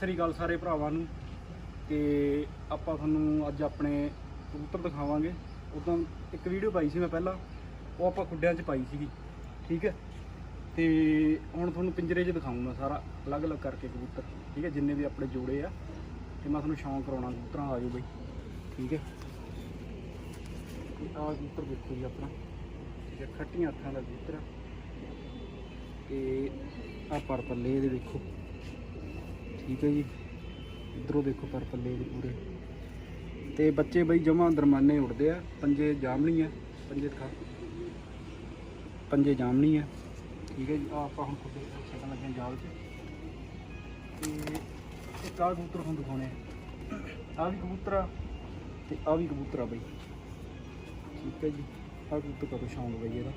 ਸ੍ਰੀ ਅਕਾਲ ਸਾਰੇ ਭਰਾਵਾਂ ਨੂੰ। ਤੇ ਆਪਾਂ ਤੁਹਾਨੂੰ ਅੱਜ ਆਪਣੇ ਕਬੂਤਰ ਦਿਖਾਵਾਂਗੇ। ਉਦੋਂ ਇੱਕ ਵੀਡੀਓ ਪਾਈ ਸੀ ਮੈਂ ਪਹਿਲਾਂ, ਉਹ ਆਪਾਂ ਖੁੱਡਿਆਂ 'ਚ ਪਾਈ ਸੀਗੀ। ਠੀਕ ਹੈ? ਤੇ ਹੁਣ ਤੁਹਾਨੂੰ ਪਿੰਜਰੇ 'ਚ ਦਿਖਾਉਂਗਾ ਸਾਰਾ, ਅਲੱਗ-ਅਲੱਗ ਕਰਕੇ ਕਬੂਤਰ। ਠੀਕ ਹੈ? ਜਿੰਨੇ ਵੀ ਆਪਣੇ ਜੋੜੇ ਆ, ਤੇ ਮੈਂ ਤੁਹਾਨੂੰ ਸ਼ੌਂਕ ਕਰਾਉਣਾ ਕਬੂਤਰਾਂ ਆ ਜਾਓ ਬਈ। ਠੀਕ ਹੈ? ਆਹ ਕਬੂਤਰ ਦੇਖੋ ਜੀ ਆਪਣਾ। ਠੀਕ ਹੈ? ਖੱਟੀਆਂ ਅੱਖਾਂ ਦਾ ਕਬੂਤਰ ਆ। ਤੇ ਆ ਪਰ ਪੱਲੇ ਇਹਦੇ ਦੇਖੋ। ਠੀਕ ਹੈ ਜੀ। ਇਧਰੋਂ ਦੇਖੋ ਪਰ ਪੱਲੇ ਦੇ ਪੂਰੇ। ਤੇ ਬੱਚੇ ਬਈ ਜਮਾ ਦਰਮਾਨੇ ਉੜਦੇ ਆ। ਪੰਜੇ ਜਾਮਣੀ ਆ। ਪੰਜੇ ਦਿਖਾ ਪੰਜੇ ਜਾਮਣੀ ਆ। ਠੀਕ ਹੈ ਜੀ ਆ ਆਪਾਂ ਹੁਣ ਖੁੱਡੇ ਛੱਡਣ ਲੱਗੇ ਜਾਲ 'ਚ। ਤੇ ਇੱਕ ਆਹ ਕਬੂਤਰ ਤੁਹਾਨੂੰ ਦਿਖਾਉਣੇ ਆ। ਆਹ ਵੀ ਕਬੂਤਰ ਆ ਤੇ ਆ ਵੀ ਕਬੂਤਰ ਆ ਬਈ। ਠੀਕ ਹੈ ਜੀ, ਆਹ ਕਬੂਤਰ ਕਦੋਂ ਸ਼ੌਂਕ ਬਈ ਇਹਦਾ।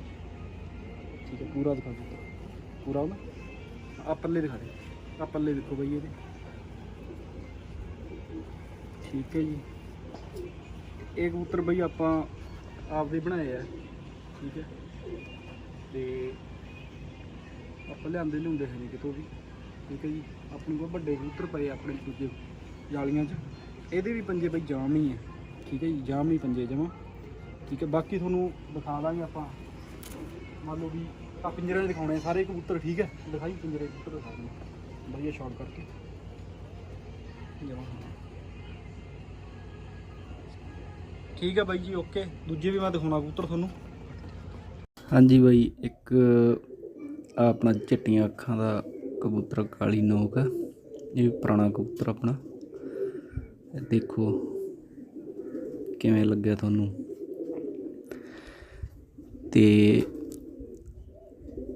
ਠੀਕ ਹੈ, ਪੂਰਾ ਦਿਖਾ ਕਬੂਤਰ। ਪੂਰਾ ਨਾ ਆ ਪੱਲੇ ਦਿਖਾ ਦੇ। ਆ ਪੱਲੇ ਦੇਖੋ ਬਈ ਇਹਦੇ। ਠੀਕ ਹੈ ਜੀ। ਇਹ ਕਬੂਤਰ ਬਈ ਆਪਾਂ ਆਪਦੇ ਬਣਾਏ ਆ। ਠੀਕ ਹੈ। ਤੇ ਆਪਾਂ ਲਿਆਂਦੇ ਲਿਆਉਂਦੇ ਹੈ ਨਹੀਂ ਕਿਤੋਂ ਵੀ। ਠੀਕ ਹੈ ਜੀ। ਆਪਣੇ ਕੋਲ ਵੱਡੇ ਕਬੂਤਰ ਪਏ ਆਪਣੇ ਦੂਜੇ ਜਾਲੀਆਂ 'ਚ। ਇਹਦੇ ਵੀ ਪੰਜੇ ਬਈ ਜਾਮ ਹੀ ਹੈ ਠੀਕ ਹੈ ਜੀ। ਜਾਮ ਹੀ ਪੰਜੇ ਜਮਾ। ਠੀਕ ਹੈ। ਬਾਕੀ ਤੁਹਾਨੂੰ ਦਿਖਾ ਦਾਂਗੇ ਆਪਾਂ। ਮੰਨ ਲਓ ਵੀ ਆ ਪਿੰਜਰੇ ਦਿਖਾਉਣੇ ਆ ਸਾਰੇ ਕਬੂਤਰ। ਠੀਕ ਹੈ। ਦਿਖਾਈ ਪਿੰਜਰੇ ਕਬੂਤਰ ਦਿਖਾ ਵਧੀਆ ਸ਼ਾਟ ਕਰਕੇ। ਜਮਾ। ਠੀਕ ਹੈ ਬਾਈ ਜੀ, ਓਕੇ। ਦੂਜੇ ਵੀ ਮੈਂ ਦਿਖਾਉਣਾ ਕਬੂਤਰ ਤੁਹਾਨੂੰ। ਹਾਂਜੀ ਬਾਈ, ਇੱਕ ਆਪਣਾ ਚਿੱਟੀਆਂ ਅੱਖਾਂ ਦਾ ਕਬੂਤਰ, ਕਾਲੀ ਨੋਕ ਆ। ਇਹ ਪੁਰਾਣਾ ਕਬੂਤਰ ਆਪਣਾ। ਦੇਖੋ ਕਿਵੇਂ ਲੱਗਿਆ ਤੁਹਾਨੂੰ। ਤੇ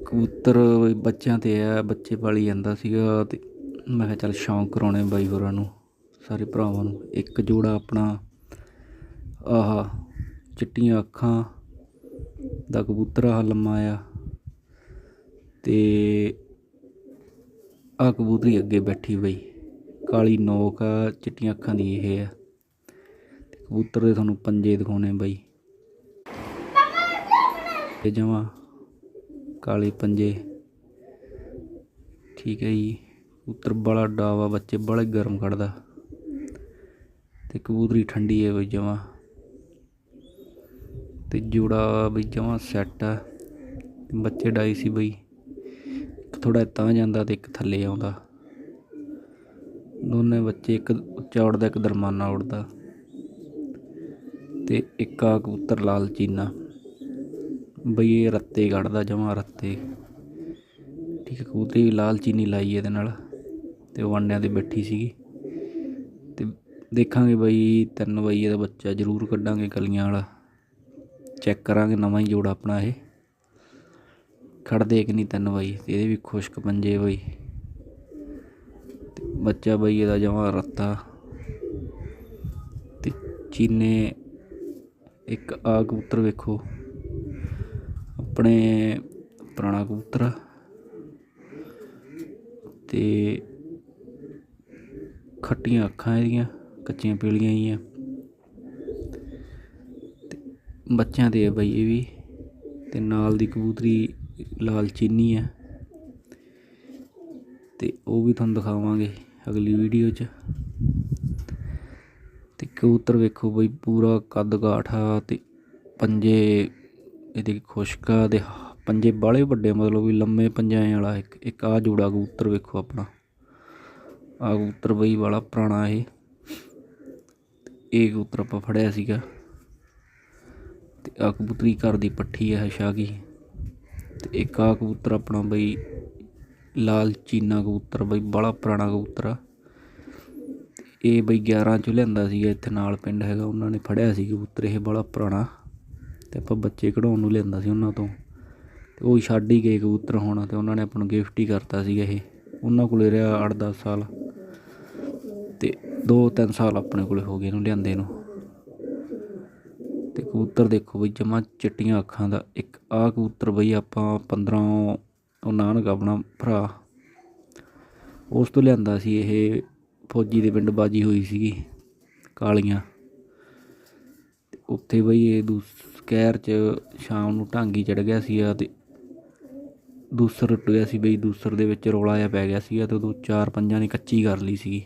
ਕਬੂਤਰ ਬੱਚਿਆਂ ਤੇ ਆ, ਬੱਚੇ ਪਾਲੀ ਜਾਂਦਾ ਸੀਗਾ ਤੇ ਮੈਂ ਕਿਹਾ ਚੱਲ ਸ਼ੌਂਕ ਕਰਾਉਣੇ ਬਾਈ ਹੋਰਾਂ ਨੂੰ, ਸਾਰੇ ਭਰਾਵਾਂ ਨੂੰ। ਇੱਕ ਜੋੜਾ ਆਪਣਾ ਆਹ ਚਿੱਟੀਆਂ ਅੱਖਾਂ ਦਾ ਕਬੂਤਰ ਆ ਲੰਮਾ ਆ ਤੇ ਆ ਕਬੂਤਰੀ ਅੱਗੇ ਬੈਠੀ ਬਈ। ਕਾਲੀ ਨੋਕ ਆ, ਚਿੱਟੀਆਂ ਅੱਖਾਂ ਦੀ ਇਹ ਆ। ਤੇ ਕਬੂਤਰ ਦੇ ਤੁਹਾਨੂੰ ਪੰਜੇ ਦਿਖਾਉਣੇ ਬਈ। ਤੇ ਜਮਾ ਕਾਲੇ ਪੰਜੇ। ਠੀਕ ਹੈ ਜੀ। ਕਬੂਤਰ ਬੜਾ ਡਾਵਾ ਬੱਚੇ, ਬੜੇ ਗਰਮ ਕੱਢਦਾ। ਤੇ ਕਬੂਤਰੀ ਠੰਡੀ ਹੈ ਬਈ ਜਮਾ। ਤੇ ਜੋੜਾ ਬਈ ਜਮਾ ਸੈੱਟ ਆ। ਬੱਚੇ ਡਾਈ ਸੀ ਬਈ। ਇੱਕ ਥੋੜਾ ਤਾਂ ਜਾਂਦਾ ਤੇ ਇੱਕ ਥੱਲੇ ਆਉਂਦਾ। ਦੋਨੇ ਬੱਚੇ ਇੱਕ ਉੱਚਾ ਉੜਦਾ ਇੱਕ ਦਰਮਾਨਾ ਉੜਦਾ। ਤੇ ਇੱਕ ਆ ਕਬੂਤਰ ਲਾਲ ਚੀਨਾ। ਬਈ ਇਹ ਰੱਤੇ ਕੱਢਦਾ ਜਮਾ ਰੱਤੇ। ਠੀਕ ਹੈ ਕਬੂਤਰੀ ਵੀ ਲਾਲ ਚੀਨੀ ਲਾਈ ਇਹਦੇ ਨਾਲ। ਤੇ ਉਹ ਵੰਡਿਆਂ ਤੇ ਬੈਠੀ ਸੀਗੀ। ਤੇ ਦੇਖਾਂਗੇ ਬਈ, ਤਿੰਨ ਬਈ ਇਹਦਾ ਬੱਚਾ ਜ਼ਰੂਰ ਕੱਢਾਂਗੇ ਕਲੀਆਂ ਵਾਲਾ। ਚੈੱਕ ਕਰਾਂਗੇ, ਨਵਾਂ ਹੀ ਜੋੜਾ ਆਪਣਾ ਇਹ। ਖੜਦੇ ਕਿ ਨਹੀਂ, ਤਿੰਨ ਬਈ। ਤੇ ਇਹਦੇ ਵੀ ਖੁਸ਼ਕ ਪੰਜੇ ਬਈ। ਬੱਚਾ ਬਈ ਇਹਦਾ ਜਮਾ ਰੱਤਾ। ਤੇ ਚੀਨੇ, ਇੱਕ ਆ ਕਬੂਤਰ ਵੇਖੋ। ਆਪਣੇ ਪੁਰਾਣਾ ਕਬੂਤਰ ਆ। ਤੇ ਖੱਟੀਆਂ ਅੱਖਾਂ ਇਹਦੀਆਂ, ਕੱਚੀਆਂ ਪੀਲੀਆਂ ਹੀ ਆ ਬੱਚਿਆਂ ਦੇ ਆ ਬਈ ਇਹ ਵੀ ਤੇ ਨਾਲ ਦੀ ਕਬੂਤਰੀ ਲਾਲ ਚੀਨੀ ਆ। ਤੇ ਉਹ ਵੀ ਤੁਹਾਨੂੰ ਦਿਖਾਵਾਂਗੇ ਅਗਲੀ ਵੀਡੀਓ 'ਚ। ਤੇ ਕਬੂਤਰ ਵੇਖੋ ਬਈ ਪੂਰਾ ਕੱਦ ਗਾਠਾ ਤੇ ਪੰਜੇ ਇਹਦੇ ਖੁਸ਼ਕਾ ਦੇ ਪੰਜੇ ਬਾਲੇ ਵੱਡੇ ਮਤਲਬ ਵੀ ਲੰਮੇ ਪੰਜਾਂ ਵਾਲਾ ਇੱਕ ਇੱਕ ਆ ਜੋੜਾ ਕਬੂਤਰ ਵੇਖੋ ਆਪਣਾ। ਆ ਕਬੂਤਰ ਬਈ ਵਾਲਾ ਪੁਰਾਣਾ ਇਹ। ਇਹ ਕਬੂਤਰ ਆਪਾਂ ਫੜਿਆ ਸੀਗਾ। ਤੇ ਆ ਕਬੂਤਰੀ ਘਰ ਦੀ ਪੱਠੀ ਹੈ ਸ਼ਾਗੀ ਤੇ ਇੱਕ ਆ ਕਬੂਤਰ ਆਪਣਾ ਬਈ ਲਾਲ ਚੀਨਾ ਕਬੂਤਰ, ਬਈ ਬੜਾ ਪੁਰਾਣਾ ਕਬੂਤਰ ਆ। ਇਹ ਬਈ 11 ਚ ਲਿਆਂਦਾ ਸੀਗਾ, ਇੱਥੇ ਨਾਲ ਪਿੰਡ ਹੈਗਾ, ਉਹਨਾਂ ਨੇ ਫੜਿਆ ਸੀ ਕਬੂਤਰ, ਇਹ ਬੜਾ ਪੁਰਾਣਾ। ਤੇ ਆਪਾਂ ਬੱਚੇ ਕਢਾਉਣ ਨੂੰ ਲਿਆਂਦਾ ਸੀ ਉਹਨਾਂ ਤੋਂ। ਤੇ ਉਹ ਛੱਡ ਹੀ ਗਏ ਕਬੂਤਰ ਹੁਣ, ਤੇ ਉਹਨਾਂ ਨੇ ਆਪਾਂ ਨੂੰ ਗਿਫਟ ਹੀ ਕਰਤਾ ਸੀਗਾ ਇਹ। ਉਹਨਾਂ ਕੋਲੇ ਰਿਹਾ 8-10 ਸਾਲ। ਤੇ 2-3 ਸਾਲ ਆਪਣੇ ਕੋਲੇ ਹੋ ਗਏ ਇਹਨੂੰ ਲਿਆਂਦੇ ਨੂੰ। ਤੇ ਕਬੂਤਰ ਦੇਖੋ ਬਈ, ਜਮਾ ਚਿੱਟੀਆਂ ਅੱਖਾਂ ਦਾ। ਇੱਕ ਆਹ ਕਬੂਤਰ ਬਈ ਆਪਾਂ 15 ਉਹ ਨਾਨਕ ਆਪਣਾ ਭਰਾ। ਉਸ ਤੋਂ ਲਿਆਂਦਾ ਸੀ ਇਹ ਫੌਜੀ ਦੇ ਪਿੰਡ ਬਾਜੀ ਹੋਈ ਸੀਗੀ, ਕਾਲੀਆਂ। ਤੇ ਉੱਥੇ ਬਈ ਇਹ ਦੂਸ ਕਹਿਰ ਚ ਸ਼ਾਮ ਨੂੰ ਢਾਂਗੀ ਚੜ ਗਿਆ ਸੀ ਤੇ ਦੂਸਰ ਟੁੱਟ ਗਿਆ ਸੀ ਬਈ, ਦੂਸਰ ਦੇ ਵਿੱਚ ਰੌਲਾ ਜਿਹਾ ਪੈ ਗਿਆ ਸੀਗਾ ਤੇ ਉਦੋਂ ਚਾਰ ਪੰਜਾਂ ਨੇ ਕੱਚੀ ਕਰ ਲਈ ਸੀਗੀ।